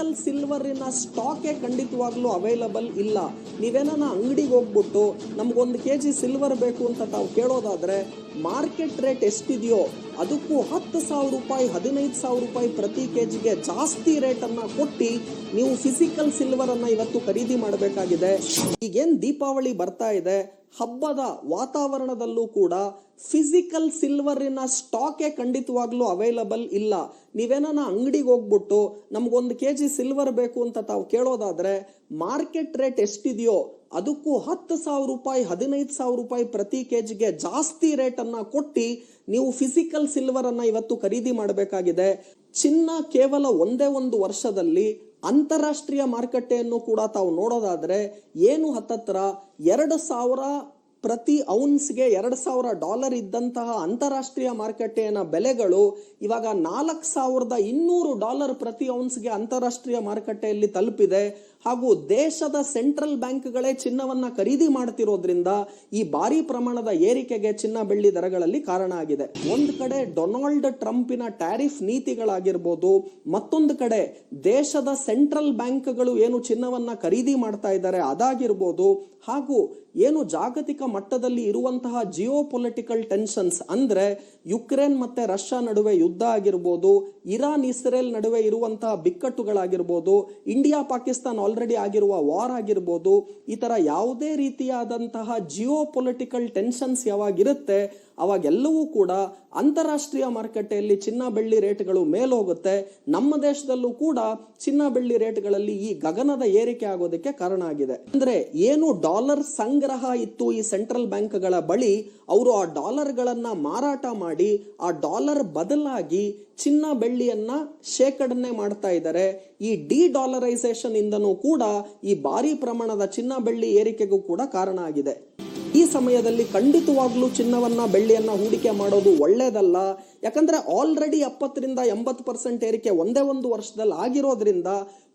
Physical ಸಿಲ್ವರಿನ ಸ್ಟಾಕೇ ಖಂಡಿತವಾಗ್ಲೂ available ಇಲ್ಲ. ನೀವೇನ ಅಂಗಡಿಗೆ ಹೋಗ್ಬಿಟ್ಟು ನಮಗೊಂದು ಕೆ ಜಿ ಸಿಲ್ವರ್ ಬೇಕು ಅಂತ ತಾವು ಕೇಳೋದಾದರೆ ಮಾರ್ಕೆಟ್ ರೇಟ್ ಎಷ್ಟಿದೆಯೋ ಅದಕ್ಕೂ ಹತ್ತು ಸಾವಿರ ರೂಪಾಯಿ, ಹದಿನೈದು ಸಾವಿರ ರೂಪಾಯಿ ಪ್ರತಿ ಕೆ ಜಿಗೆ ಜಾಸ್ತಿ ರೇಟನ್ನು ಕೊಟ್ಟು ನೀವು ಫಿಸಿಕಲ್ ಸಿಲ್ವರನ್ನು ಇವತ್ತು ಖರೀದಿ ಮಾಡಬೇಕಾಗಿದೆ. ಈಗೇನು ದೀಪಾವಳಿ ಬರ್ತಾ ಇದೆ. ಹಬ್ಬದ ವಾತಾವರಣದಲ್ಲೂ ಕೂಡ ಫಿಸಿಕಲ್ ಸಿಲ್ವರಿನ ಸ್ಟಾಕೇ ಖಂಡಿತವಾಗ್ಲೂ ಅವೈಲಬಲ್ ಇಲ್ಲ. ನೀವೇನ ಅಂಗಡಿಗೆ ಹೋಗ್ಬಿಟ್ಟು ನಮ್ಗೊಂದು ಕೆ ಜಿ ಸಿಲ್ವರ್ ಬೇಕು ಅಂತ ತಾವು ಕೇಳೋದಾದ್ರೆ ಮಾರ್ಕೆಟ್ ರೇಟ್ ಎಷ್ಟಿದೆಯೋ ಅದಕ್ಕೂ ಹತ್ತು ಸಾವಿರ ರೂಪಾಯಿ, ಹದಿನೈದು ಸಾವಿರ ರೂಪಾಯಿ ಪ್ರತಿ ಕೆ ಜಿಗೆ ಜಾಸ್ತಿ ರೇಟನ್ನು ಕೊಟ್ಟು ನೀವು ಫಿಸಿಕಲ್ ಸಿಲ್ವರ್ ಅನ್ನ ಇವತ್ತು ಖರೀದಿ ಮಾಡಬೇಕಾಗಿದೆ. ಚಿನ್ನ ಕೇವಲ ಒಂದೇ ಒಂದು ವರ್ಷದಲ್ಲಿ ಅಂತಾರಾಷ್ಟ್ರೀಯ ಮಾರುಕಟ್ಟೆಯನ್ನು ಕೂಡ ತಾವು ನೋಡೋದಾದರೆ ಏನು ಹತ್ತತ್ರ ಎರಡು ಸಾವಿರ ಪ್ರತಿ ಔನ್ಸ್ಗೆ ಎರಡು ಸಾವಿರ ಡಾಲರ್ ಇದ್ದಂತಹ ಅಂತಾರಾಷ್ಟ್ರೀಯ ಮಾರುಕಟ್ಟೆಯ ಬೆಲೆಗಳು ಇವಾಗ ನಾಲ್ಕು ಸಾವಿರದ ಇನ್ನೂರು ಡಾಲರ್ ಪ್ರತಿ ಔನ್ಸ್ಗೆ ಅಂತಾರಾಷ್ಟ್ರೀಯ ಮಾರುಕಟ್ಟೆಯಲ್ಲಿ ತಲುಪಿದೆ. ಹಾಗೂ ದೇಶದ ಸೆಂಟ್ರಲ್ ಬ್ಯಾಂಕ್ಗಳೇ ಚಿನ್ನವನ್ನು ಖರೀದಿ ಮಾಡ್ತಿರೋದ್ರಿಂದ ಈ ಭಾರಿ ಪ್ರಮಾಣದ ಏರಿಕೆಗೆ ಚಿನ್ನ ಬೆಳ್ಳಿ ದರಗಳಲ್ಲಿ ಕಾರಣ ಆಗಿದೆ. ಒಂದು ಕಡೆ ಡೊನಾಲ್ಡ್ ಟ್ರಂಪಿನ ಟ್ಯಾರಿಫ್ ನೀತಿಗಳಾಗಿರ್ಬೋದು, ಮತ್ತೊಂದು ಕಡೆ ದೇಶದ ಸೆಂಟ್ರಲ್ ಬ್ಯಾಂಕ್ಗಳು ಏನು ಚಿನ್ನವನ್ನು ಖರೀದಿ ಮಾಡ್ತಾ ಇದ್ದಾರೆ ಅದಾಗಿರ್ಬೋದು, ಹಾಗೂ ಏನು ಜಾಗತಿಕ ಮಟ್ಟದಲ್ಲಿ ಇರುವಂತಹ ಜಿಯೋ ಪೊಲಿಟಿಕಲ್ ಟೆನ್ಷನ್ಸ್ ಅಂದ್ರೆ ಯುಕ್ರೇನ್ ಮತ್ತೆ ರಷ್ಯಾ ನಡುವೆ ಯುದ್ಧ ಆಗಿರ್ಬೋದು ಇರಾನ್ ಇಸ್ರೇಲ್ ನಡುವೆ ಇರುವಂತಹ ಬಿಕ್ಕಟ್ಟುಗಳಾಗಿರ್ಬೋದು ಇಂಡಿಯಾ ಪಾಕಿಸ್ತಾನ್ ಆಲ್ರೆಡಿ ಆಗಿರುವ ವಾರ್ ಆಗಿರ್ಬೋದು, ಈ ಥರ ಯಾವುದೇ ರೀತಿಯಾದಂತಹ ಜಿಯೋ ಪೊಲಿಟಿಕಲ್ ಟೆನ್ಷನ್ಸ್ ಯಾವಾಗಿರುತ್ತೆ, ಅವಾಗೆಲ್ಲವೂ ಕೂಡ ಅಂತಾರಾಷ್ಟ್ರೀಯ ಮಾರುಕಟ್ಟೆಯಲ್ಲಿ ಚಿನ್ನ, ಬೆಳ್ಳಿ ರೇಟ್ಗಳು ಮೇಲೋಗುತ್ತೆ. ನಮ್ಮ ದೇಶದಲ್ಲೂ ಕೂಡ ಚಿನ್ನ, ಬೆಳ್ಳಿ ರೇಟ್ಗಳಲ್ಲಿ ಈ ಗಗನದ ಏರಿಕೆ ಆಗೋದಕ್ಕೆ ಕಾರಣ ಆಗಿದೆ. ಅಂದ್ರೆ ಏನು ಡಾಲರ್ ಸಂಗ್ರಹ ಇತ್ತು ಈ ಸೆಂಟ್ರಲ್ ಬ್ಯಾಂಕ್ಗಳ ಬಳಿ ಅವರು ಆ ಡಾಲರ್ಗಳನ್ನು ಮಾರಾಟ ಮಾಡಿ, ಆ ಡಾಲರ್ ಬದಲಾಗಿ ಚಿನ್ನ ಬೆಳ್ಳಿಯನ್ನ ಶೇಖರಣೆ ಮಾಡ್ತಾ ಇದ್ದಾರೆ. ಈ ಡಿ ಡಾಲರೈಸೇಷನ್ ಇಂದನೂ ಕೂಡ ಈ ಭಾರಿ ಪ್ರಮಾಣದ ಚಿನ್ನ ಬೆಳ್ಳಿ ಏರಿಕೆಗೂ ಕೂಡ ಕಾರಣ ಆಗಿದೆ. ಈ ಸಮಯದಲ್ಲಿ ಖಂಡಿತವಾಗ್ಲೂ ಚಿನ್ನವನ್ನ, ಬೆಳ್ಳಿಯನ್ನ ಹೂಡಿಕೆ ಮಾಡೋದು ಒಳ್ಳೇದಲ್ಲ. ಯಾಕಂದ್ರೆ ಆಲ್ರೆಡಿ ಎಪ್ಪತ್ತರಿಂದ ಎಂಬತ್ತು ಪರ್ಸೆಂಟ್ ಏರಿಕೆ ಒಂದೇ ಒಂದು ವರ್ಷದಲ್ಲಿ ಆಗಿರೋದ್ರಿಂದ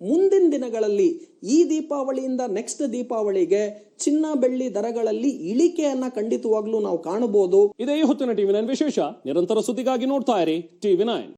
ಮುಂದಿನ ದಿನಗಳಲ್ಲಿ ಈ ದೀಪಾವಳಿಯಿಂದ ನೆಕ್ಸ್ಟ್ ದೀಪಾವಳಿಗೆ ಚಿನ್ನ, ಬೆಳ್ಳಿ ದರಗಳಲ್ಲಿ ಇಳಿಕೆಯನ್ನ ಖಂಡಿತವಾಗ್ಲೂ ನಾವು ಕಾಣಬಹುದು. ಇದೇ ಹೊತ್ತಿನ ಟಿವಿ ನೈನ್ ವಿಶೇಷ. ನಿರಂತರ ಸುದ್ದಿಗಾಗಿ ನೋಡ್ತಾ ಇರಿ ಟಿವಿ ನೈನ್.